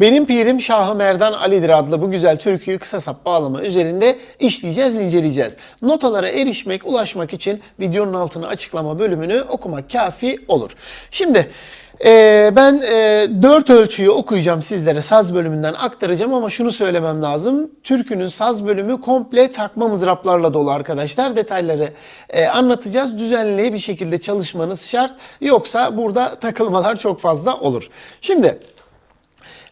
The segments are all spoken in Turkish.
Benim pirim Şahı Merdan Ali'dir adlı bu güzel türküyü kısa sap bağlama üzerinde işleyeceğiz, inceleyeceğiz. Notalara erişmek, ulaşmak için videonun altına açıklama bölümünü okumak kafi olur. Şimdi e, ben e, dört ölçüyü okuyacağım sizlere saz bölümünden aktaracağım ama şunu söylemem lazım. Türkünün saz bölümü komple takma mızraplarla dolu arkadaşlar. Detayları e, anlatacağız. Düzenli bir şekilde çalışmanız şart. Yoksa burada takılmalar çok fazla olur. Şimdi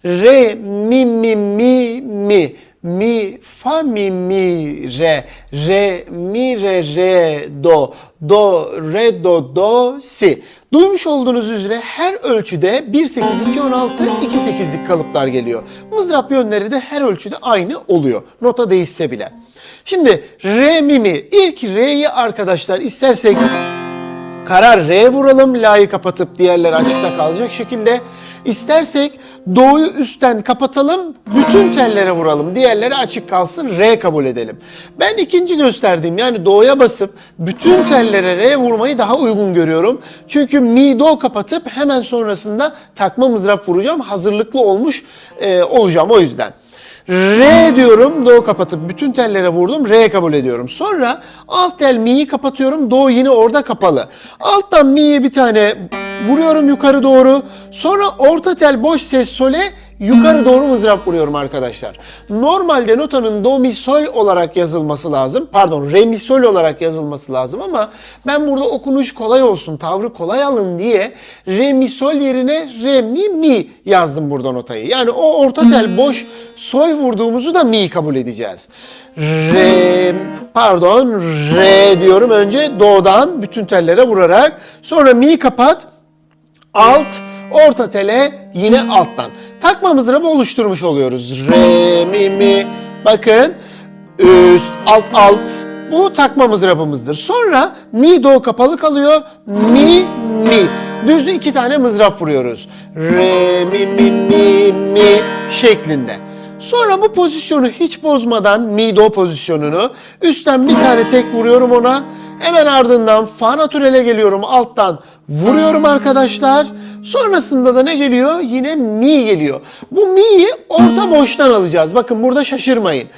Re, mi, mi, mi, mi. Mi, fa, mi, mi, re. Re, mi, re, re, do. Do, re, do, do, si. Duymuş olduğunuz üzere her ölçüde 1, 8, 2, 16, 2, 8'lik kalıplar geliyor. Mızrap yönleri de her ölçüde aynı oluyor. Nota değişse bile. Şimdi re, mi, mi. İlk re'yi arkadaşlar istersek Karar R vuralım. La'yı kapatıp diğerleri açıkta kalacak şekilde. İstersek Do'yu üstten kapatalım. Bütün tellere vuralım. Diğerleri açık kalsın. R kabul edelim. Ben ikinci gösterdiğim yani Do'ya basıp bütün tellere R vurmayı daha uygun görüyorum. Çünkü Mi Do kapatıp hemen sonrasında takma mızrap vuracağım. Hazırlıklı olmuş e, olacağım o yüzden. R diyorum, do kapatıp bütün tellere vurdum, R kabul ediyorum. Sonra alt tel mi'yi kapatıyorum, do yine orada kapalı. Alttan mi'ye bir tane vuruyorum yukarı doğru. Sonra orta tel boş ses sole yukarı doğru mızrap vuruyorum arkadaşlar. Normalde notanın do mi sol olarak yazılması lazım. Pardon re mi sol olarak yazılması lazım ama ben burada okunuş kolay olsun, tavrı kolay alın diye re mi sol yerine re mi mi yazdım burada notayı. Yani o orta tel boş sol vurduğumuzu da mi kabul edeceğiz. Re pardon re diyorum önce do'dan bütün tellere vurarak sonra mi kapat alt orta tele yine alttan. Takma mızrabı oluşturmuş oluyoruz. Re, mi, mi. Bakın üst, alt, alt. Bu takma mızrabımızdır. Sonra mi, do kapalı kalıyor. Mi, mi. Düz iki tane mızrap vuruyoruz. Re, mi, mi, mi, mi şeklinde. Sonra bu pozisyonu hiç bozmadan mi, do pozisyonunu üstten bir tane tek vuruyorum ona. Hemen ardından fa natürele geliyorum alttan vuruyorum arkadaşlar. Sonrasında da ne geliyor? Yine mi geliyor. Bu mi'yi orta boştan alacağız. Bakın burada şaşırmayın.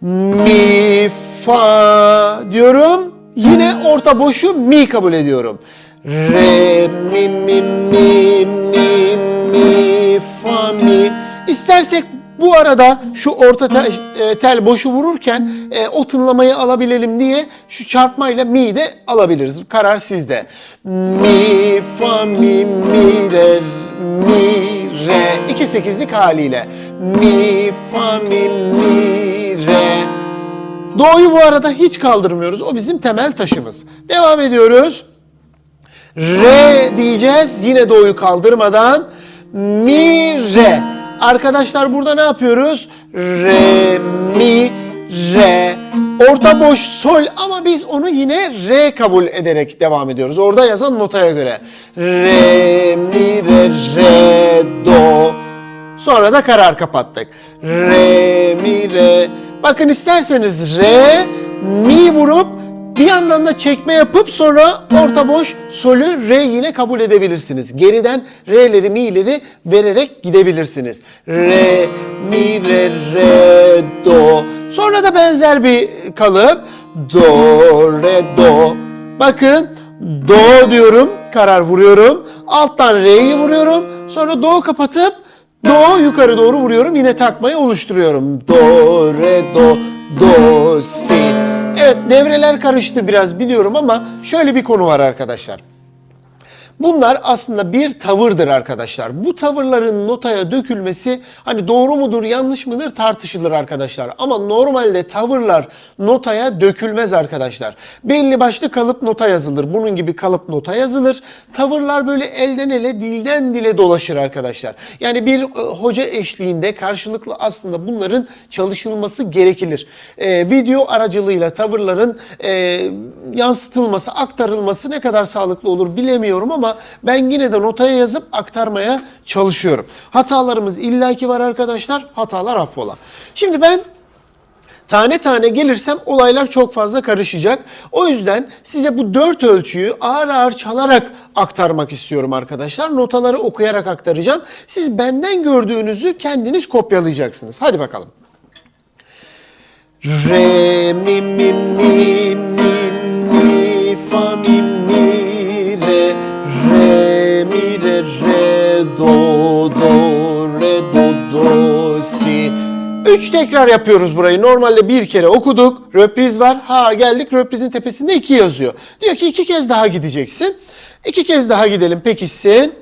Mi, fa diyorum. Yine orta boşu mi kabul ediyorum. Re, mi, mi, mi, mi, mi, fa, mi. İstersek bu arada şu orta tel, e, tel boşu vururken e, o tınlamayı alabilelim diye şu çarpmayla mi de alabiliriz. Karar sizde. Mi, fa, mi, mi, re, mi, re. 2 sekizlik haliyle. Mi, fa, mi, mi, re. Do'yu bu arada hiç kaldırmıyoruz. O bizim temel taşımız. Devam ediyoruz. Re diyeceğiz. Yine do'yu kaldırmadan. Mi, re. Arkadaşlar burada ne yapıyoruz? Re, mi, re. Orta boş sol ama biz onu yine re kabul ederek devam ediyoruz. Orada yazan notaya göre. Re, mi, re, re, do. Sonra da karar kapattık. Re, mi, re. Bakın isterseniz re, mi vurup bir yandan da çekme yapıp sonra orta boş solü re yine kabul edebilirsiniz. Geriden re'leri mi'leri vererek gidebilirsiniz. Re, mi, re, re, do. Sonra da benzer bir kalıp do, re, do. Bakın do diyorum, karar vuruyorum. Alttan re'yi vuruyorum. Sonra do kapatıp do yukarı doğru vuruyorum. Yine takmayı oluşturuyorum. Do, re, do, do, si. Evet devreler karıştı biraz biliyorum ama şöyle bir konu var arkadaşlar. Bunlar aslında bir tavırdır arkadaşlar. Bu tavırların notaya dökülmesi hani doğru mudur yanlış mıdır tartışılır arkadaşlar. Ama normalde tavırlar notaya dökülmez arkadaşlar. Belli başlı kalıp nota yazılır. Bunun gibi kalıp nota yazılır. Tavırlar böyle elden ele dilden dile dolaşır arkadaşlar. Yani bir e, hoca eşliğinde karşılıklı aslında bunların çalışılması gerekilir. E, video aracılığıyla tavırların e, yansıtılması, aktarılması ne kadar sağlıklı olur bilemiyorum ama ben yine de notaya yazıp aktarmaya çalışıyorum. Hatalarımız illaki var arkadaşlar. Hatalar affola. Şimdi ben tane tane gelirsem olaylar çok fazla karışacak. O yüzden size bu dört ölçüyü ağır ağır çalarak aktarmak istiyorum arkadaşlar. Notaları okuyarak aktaracağım. Siz benden gördüğünüzü kendiniz kopyalayacaksınız. Hadi bakalım. Re mi mi mi 3 tekrar yapıyoruz burayı. Normalde bir kere okuduk. Röpriz var. Ha geldik röprizin tepesinde 2 yazıyor. Diyor ki iki kez daha gideceksin. İki kez daha gidelim pekişsin.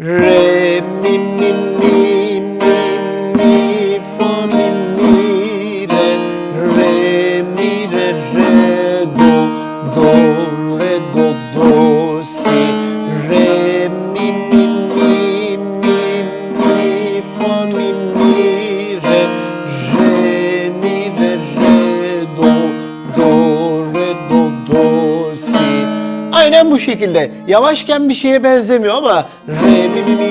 Re mi mi mi Yavaşken bir şeye benzemiyor ama re mi mi mi mi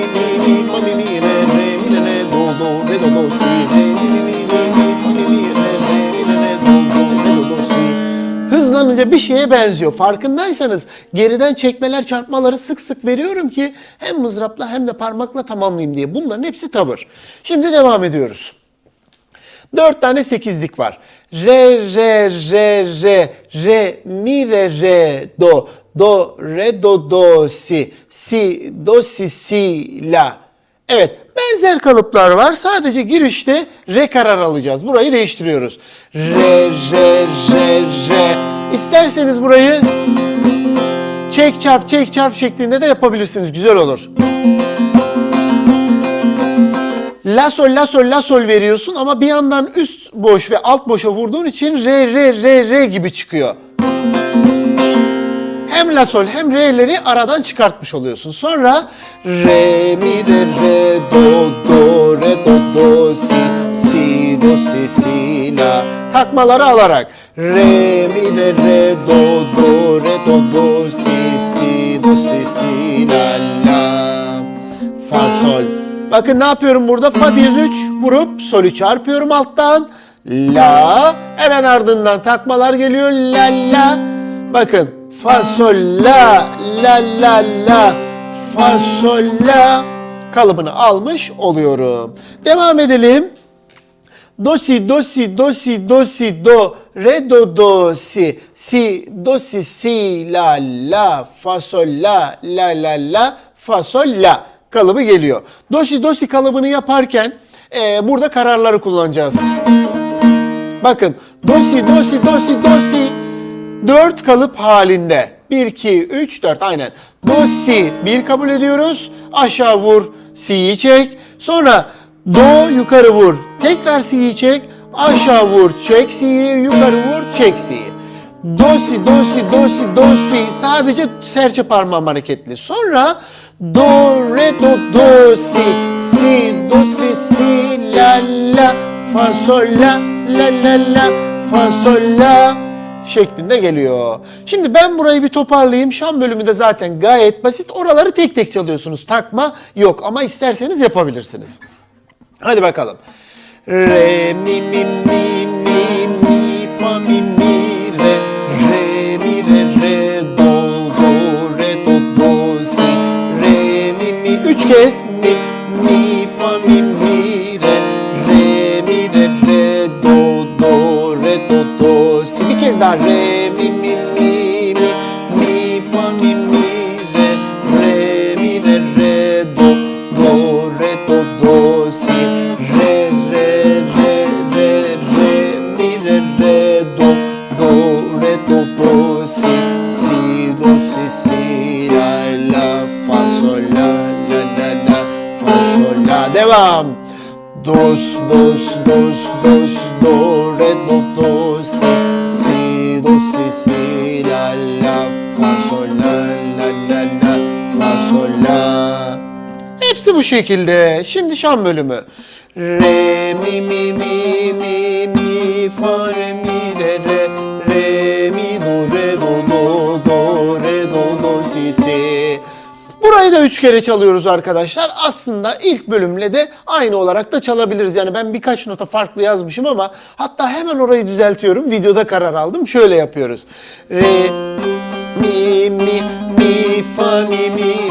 mi fa mi mi re re mi re re do do re do do si re mi mi mi mi mi mi mi re re mi re re do do re do do si. Hızlanınca bir şeye benziyor. Farkındaysanız geriden çekmeler çarpmaları sık sık veriyorum ki hem mızrapla hem de parmakla tamamlayayım diye. Bunların hepsi tavır. Şimdi devam ediyoruz. Dört tane sekizlik var. Re, re, re, re, re, mi, re, re, do, do, re, do, do, si, si, do, si, si, la. Evet, benzer kalıplar var. Sadece girişte re karar alacağız. Burayı değiştiriyoruz. Re, re, re, re. İsterseniz burayı çek çarp, çek çarp şeklinde de yapabilirsiniz. Güzel olur. La sol la sol la sol veriyorsun ama bir yandan üst boş ve alt boşa vurduğun için re re re re gibi çıkıyor. Hem la sol hem re'leri aradan çıkartmış oluyorsun. Sonra re mi re re do do re do do si si do si si la takmaları alarak re mi re re do do re do do si si do si si la la fa sol Bakın ne yapıyorum burada? Fa diyez 3 vurup solü çarpıyorum alttan. La. Hemen ardından takmalar geliyor. La la. Bakın. Fa sol la la la la. Fa sol la. Kalıbını almış oluyorum. Devam edelim. Do si do si do si do si do re do do si si do si si la la fa sol la la la la fa sol la kalıbı geliyor. Do si do si kalıbını yaparken eee, burada kararları kullanacağız. Bakın do si do si do si do si 4 kalıp halinde. 1 2 3 4 aynen. Do si 1 kabul ediyoruz. Aşağı vur si'yi çek. Sonra do yukarı vur. Tekrar si'yi çek. Aşağı vur çek si'yi. Yukarı vur çek si'yi. Do si do si do si do si sadece serçe parmağım hareketli. Sonra do re do do si si do si si la la fa sol la la la la fa sol la şeklinde geliyor. Şimdi ben burayı bir toparlayayım. Şan bölümü de zaten gayet basit. Oraları tek tek çalıyorsunuz. Takma yok ama isterseniz yapabilirsiniz. Hadi bakalım. Re mi mi mi kez mi mi fa mi mi re re mi re re do do re do do. Si bir kez daha re dos dos dos dos do re do do si si do si si la la fa sol la la la la fa sol la Hepsi bu şekilde. Şimdi şan bölümü. Re mi mi mi mi mi fa re da üç kere çalıyoruz arkadaşlar. Aslında ilk bölümle de aynı olarak da çalabiliriz. Yani ben birkaç nota farklı yazmışım ama hatta hemen orayı düzeltiyorum. Videoda karar aldım. Şöyle yapıyoruz. Re, mi, mi, mi, fa, mi, mi,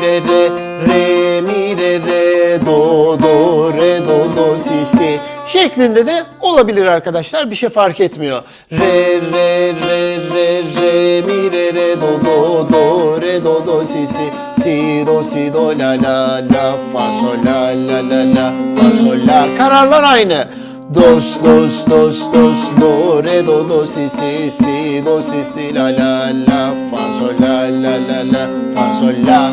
şeklinde de olabilir arkadaşlar. Bir şey fark etmiyor. Re, re, re, re, re, mi, re, re, do, do, do, re, do, do, si, si, si, do, si, do, la, la, la, fa, sol, la, la, la, la, fa, sol, la. Kararlar aynı. Dos, dos, dos, dos, do, re, do, do, si, si, si, do, si, si, la, la, la, fa, sol, la, la, la, la, fa, sol, la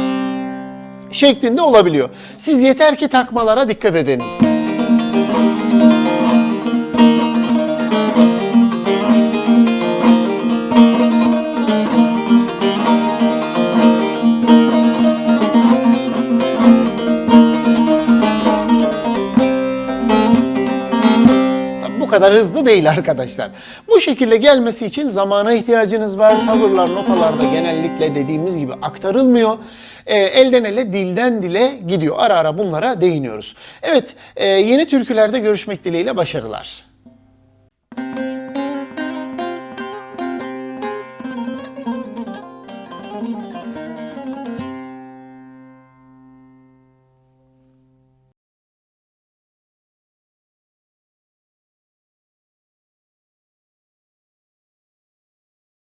şeklinde olabiliyor. Siz yeter ki takmalara dikkat edin. Kadar hızlı değil arkadaşlar. Bu şekilde gelmesi için zamana ihtiyacınız var. Tavırlar notalarda genellikle dediğimiz gibi aktarılmıyor. Ee, elden ele, dilden dile gidiyor. Ara ara bunlara değiniyoruz. Evet, e, yeni türkülerde görüşmek dileğiyle başarılar.